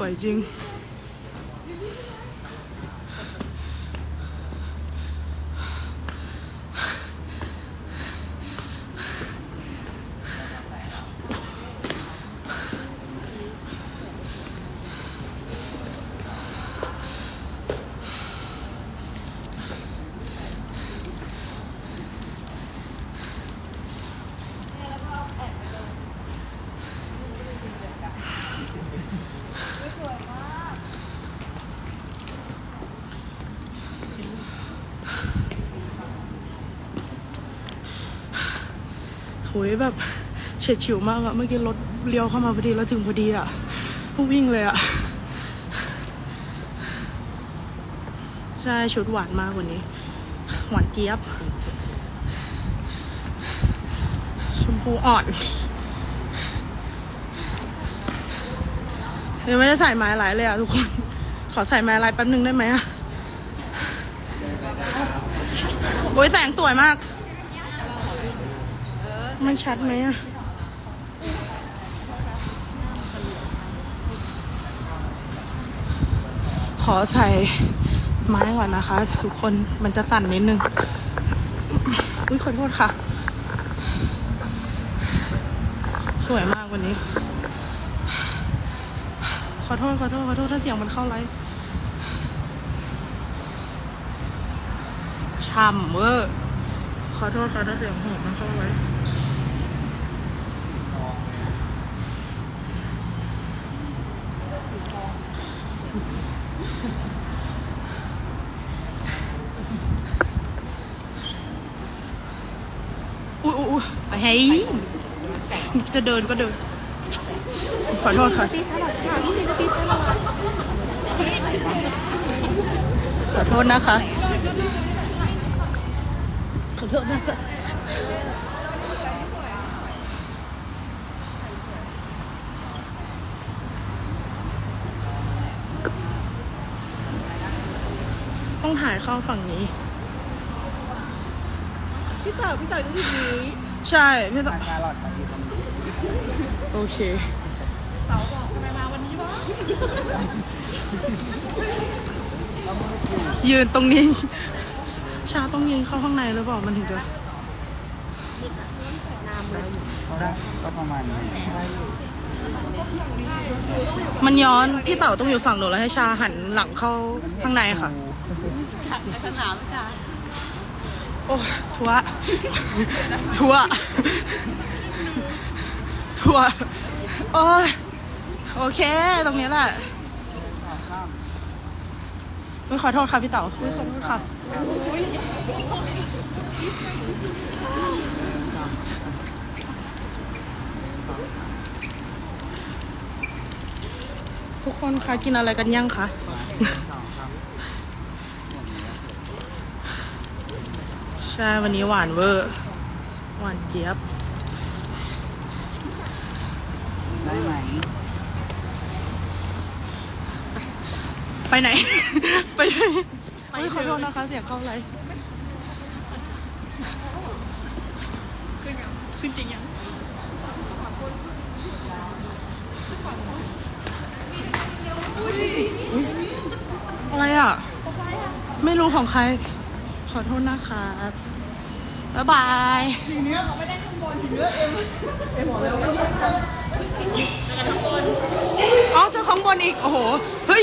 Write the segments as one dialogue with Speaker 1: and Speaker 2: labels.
Speaker 1: วยจ โหยแบบเฉียดฉิวมากอะเมื่อกี้รถเลี้ยวเข้ามาพอดีแล้วถึงพอดีอะก็วิ่งเลยอะใช่ชุดหวานมากกว่านี้ หวานเจี๊ยบ ชมพูอ่อนยังไม่ได้ใส่ไม้ลายเลยอะทุกคน ขอใส่ไม้ลายแป๊บนึงได้ไหมอะโอ้ยแสงสวยมาก มันชัดไหมอะขอใส่ไม้ก่อนนะคะ ทุกคนมันจะสั่นนิดนึง อุ้ยขอโทษค่ะ สวยมากวันนี้ ขอโทษขอโทษขอโทษถ้าเสียงมันเข้าไลฟ์ช่ำเวอร์ขอโทษค่ะถ้าเสียงหูมันเข้าไว้ยอุ้ยอุ้ย เฮ้ย จะเดินก็เดิน ขอโทษค่ะ ขอโทษนะคะ ขอโทษนะคะต้องถ่ายเข้าฝั่งนี้
Speaker 2: พี่เต๋อพี่เต๋อจะอยู่นี้
Speaker 1: ใช่ไม่ต้อง
Speaker 3: มาชาลอตมาอยู่ตรงนี้
Speaker 1: โอเค
Speaker 2: เต๋อบอกทำไมมาวันนี้วะ
Speaker 1: ยืนตรงนี้ ชาต้องยืนเข้าข้างในหรือเปล่ามันถึงจะ
Speaker 3: เขาได้ก็ประมาณนี้
Speaker 1: มันย้อนพี่เต๋าต้องอยู่ฝั่งหนูแล้วให้ชาหันหลังเข้าข้างในค่ะ
Speaker 2: ในสนามใช่
Speaker 1: โอ้ทัวทัวทัวโอ้ยโอเค ตรงนี้แหละไม่ขอโทษค่ะพี่เต๋าไม่ขอโทษค่ะทุกคนคะกินอะไรกันยังคะ ช่วันนี้หวานเวอร์หวานเจี๊ยบ
Speaker 3: ได้ไหม
Speaker 1: ไปไหน ไปไหนเฮ้ยขอโทษนะคะเสียงเข้าไร
Speaker 2: ขึ้นจริงยัง
Speaker 1: อะไรอะ ไม่รู้ของใคร ขอโทษนะคะ บ๊ายบายทีนี้เราไม่ได้ข้างบนทีนี้เอ็มเอ็มบอกเลยว่าอ๋อเจอข้างบนอีก โอ้โห เฮ้ย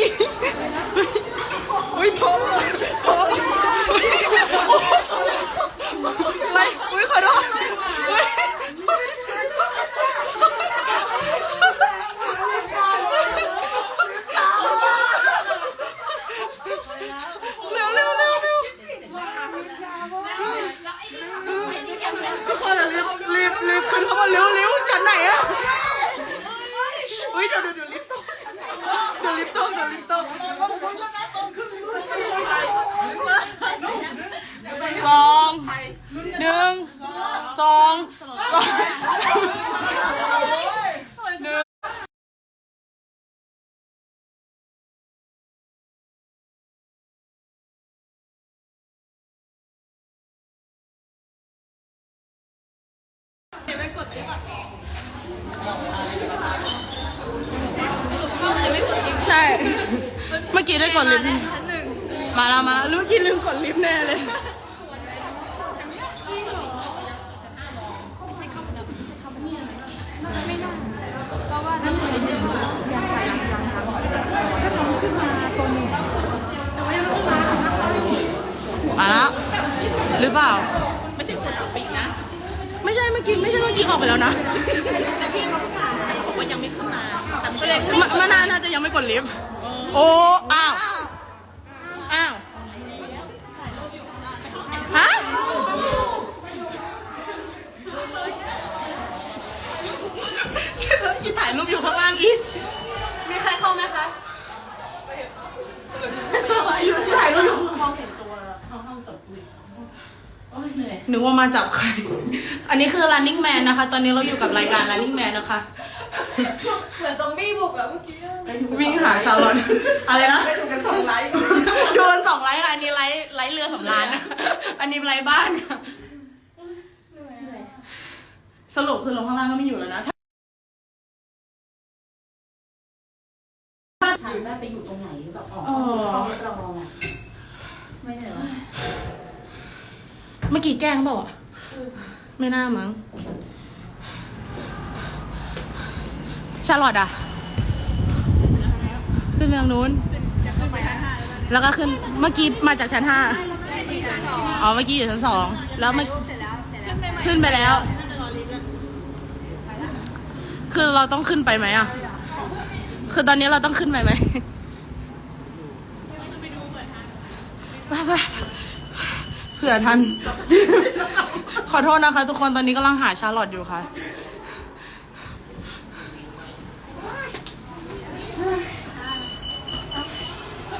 Speaker 1: เฮ้ยพบพบอะไรอุ้ยขอโทษอุ๊ยเร็วเร็วเร็วเร็วทุกคนอะรีบรีบรีบขึ้นเข้ามาเร็วเร็วชั้นไหนอะอุ้ยเดี๋ยวเดี๋ยวเดี๋ยวลิฟต์ตกเดี๋ยวลิฟต์ตกเดี๋ยวลิฟต์ตกสองหนึ่งสองหนึ่ง ใใช่ เมื่อกี้ได้กดลิฟต์
Speaker 2: ชั้นหนึ่ง
Speaker 1: มาแล้วมาแล้วเมื่อกี้ลืมกดลิฟต์แน่เลย
Speaker 2: เพราะว่านั่นคือยังยังยังยังยังถ้าน้องขึ้นมาตรงนี้แต่ว่ายังไม่มาถึงนะคะ
Speaker 1: มาแล้ว หรือเปล่า
Speaker 2: ไม่ใช่คนเอาปิกนะ
Speaker 1: ไม่ใช่เมื่อกี้ไม่ใช่เมื่ อกี้ออกไปแล้วนะ
Speaker 2: แต่พี่เขาผ่านเขาบอกว่ายังไม่ขึ้นมาแต่ไม่ใช่
Speaker 1: มมานานน่าจะยังไม่กดลิฟต์โอ้อ้าวอ้าวฮะเชื่ออีถ่ายรูปอยู่ข้างล่างอีกมีใครเข้าไหมคะอยู่ที่ถ่ายรูปอยู่ห้องแต่งตัวห้องห้องสดโอ้ยเหนื่อยนึกว่ามาจับใคร อันนี้คือ running man นะคะ ตอนนี้เราอยู่กับรายการ running man นะคะ
Speaker 2: เหมือนซอมบี้บุกอะเมื่อกี้
Speaker 1: วิ่งหาชาลอตอะไรนะ
Speaker 2: ไปถูกกันสองไลค์
Speaker 1: โดนสองไลค์ค่ะ อันนี้ไลค์ไลค์เรือสำราญนะอันนี้ไลค์บ้านค่ะ สรุปคือลงข้างล่างก็ไม่อยู่แล้วนะ
Speaker 4: ฉันแม่ไปอยู่ตรงไหนแบบออก
Speaker 1: อ๋อ
Speaker 4: ห้องรองอะ ไม่ใช่เหรอ
Speaker 1: เมื่อ กี้แกล้งเปล่าอะไม่น่ามั้งชาลอตอะ ขึ้นไปทางนู้น แล้วก็ขึ้นเมื่อกี้มาจากชั้นห้าอ๋อเมื่อกี้อยู่ชั้นสองแล้วเมื่อขึ้นไปแล้ว คือเราต้องขึ้นไปไหมอะ คือตอนนี้เราต้องขึ้นไปไหมไปไป เผื่อทันขอโทษนะคะ ทุกคนตอนนี้กำลังหาชาลอตอยู่ค่ะ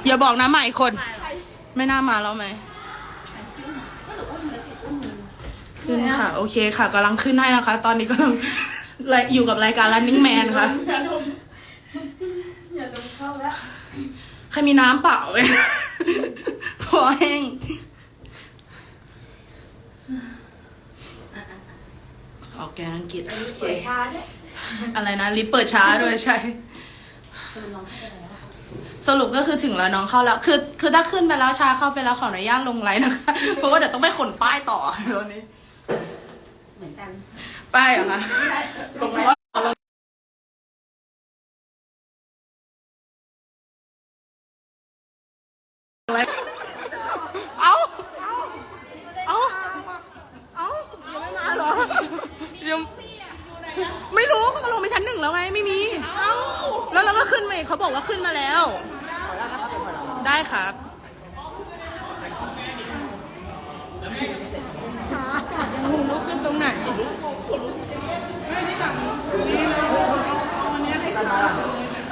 Speaker 1: อย่าบอกนะมาอีกคน ไม่น่ามาแล้วไหม ขึ้นค่ะ โอเคค่ะกำลังขึ้นให้นะคะ ตอนนี้กำลังอยู่กับรายการ running man ค่ะ
Speaker 2: อย่าดมเข้าแล้ว
Speaker 1: ใครมีน้ำเปล่าไหมพอแห้ง ออกแกนอังกฤษโอเค
Speaker 4: เปิดชาด้วย
Speaker 1: อะไรนะ ลิฟต์เปิดช้าด้วยใช่
Speaker 4: สรุปน้องเข้าไปแล้ว
Speaker 1: สรุปก็คือถึงแล้วน้องเข้าแล้ว คือคือถ้าขึ้นไปแล้วช้าเข้าไปแล้วขออนุญาตลงไลน์นะคะ เพราะว่าเดี๋ยวต้องไปขนป้ายต่อค่ะตอนนี้
Speaker 4: เหมือนกัน
Speaker 1: ป้ายเหรอคะ ลงไลน์อะไรเอ้า เอ้า เอ้า เอ้ายังไม่มาเหรอยังไม่รู้ก็ลงไปชั้นหนึ่งแล้วไง ไม่มี เอ้า แล้วเราก็ ขึ้นมาเขาบอกว่าขึ้นมาแล้ว ได้ครับ
Speaker 2: ขึ้นตรงไหน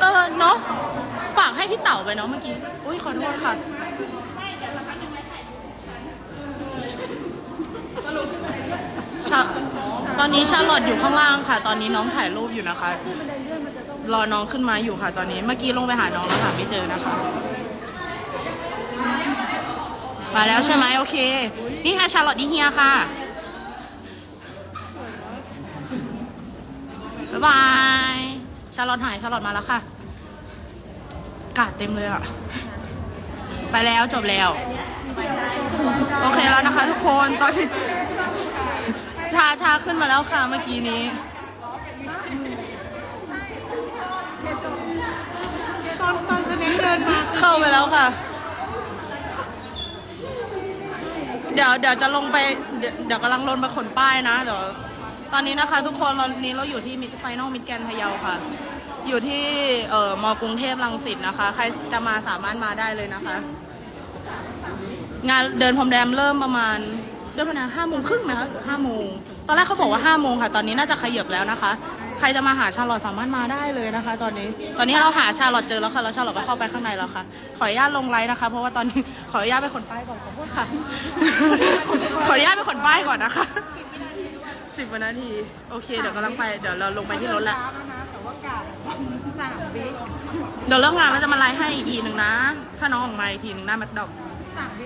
Speaker 1: เออเนาะฝากให้พี่เต๋าไปเนาะเมื่อกี้ อุ้ยขอโทษค่ะชาตอนนี้ชาลอตอยู่ข้างล่างค่ะ ตอนนี้น้องถ่ายรูปอยู่นะคะ รอน้องขึ้นมาอยู่ค่ะตอนนี้ เมื่อกี้ลงไปหาน้องแล้วค่ะไม่เจอนะคะ มาแล้วใช่ไหมโอเค นี่ค่ะชาลอตนี่เฮียค่ะบ๊ายบาย ชาลอตหายชาลอตมาแล้วค่ะ กาดเต็มเลยอะไปแล้วจบแล้ว โอเคแล้วนะคะทุกคนตอนนี้ชาชาขึ้นมาแล้วค่ะเมื่อกี้นี้
Speaker 2: น็กเดินมา
Speaker 1: เข้าไปแล้วค่ะ เดี๋ยวเดี๋ยวจะลงไป เดี๋ยวเดี๋ยวกำลังลงไปขนป้ายนะ เดี๋ยว ตอนนี้นะคะ ทุกคนตอนนี้เราอยู่ที่มิดไฟนอลมิดแกนพะเยาค่ะ อยู่ที่เอ่อมกรุงเทพรังสิตนะคะ ใครจะมาสามารถมาได้เลยนะคะ งานเดินพรมแดงเริ่มประมาณเริ่มประมาณห้าโมงครึ่งไหมคะหรือห้าโมงตอนแรกเขาบอกว่าห้าโมงค่ะ ตอนนี้น่าจะขยับแล้วนะคะ ใครจะมาหาชาลอตสามารถมาได้เลยนะคะ ตอนนี้ ตอนนี้เราหาชาลอตเจอแล้วค่ะ แล้วชาลอตก็เข้าไปข้างในแล้วค่ะ ขออนุญาตลงไลน์นะคะ เพราะว่าตอนนี้ขออนุญาตไปขนป้ายก่อนขอโทษค่ะ ขออนุญาตไปขนป้ายก่อนนะคะสิบนาที โอเค เดี๋ยวกำลังไป เดี๋ยวเราลงไปที่รถแล้ว
Speaker 2: ช้าแล้วนะ
Speaker 1: เดี๋ยวเลิกงานแล้วจะมาไลฟ์ให้อีกทีหนึ่งนะ ถ้าน้องออกมาอีกทีหนึ่งหน้าแมคดอก
Speaker 2: สามวิ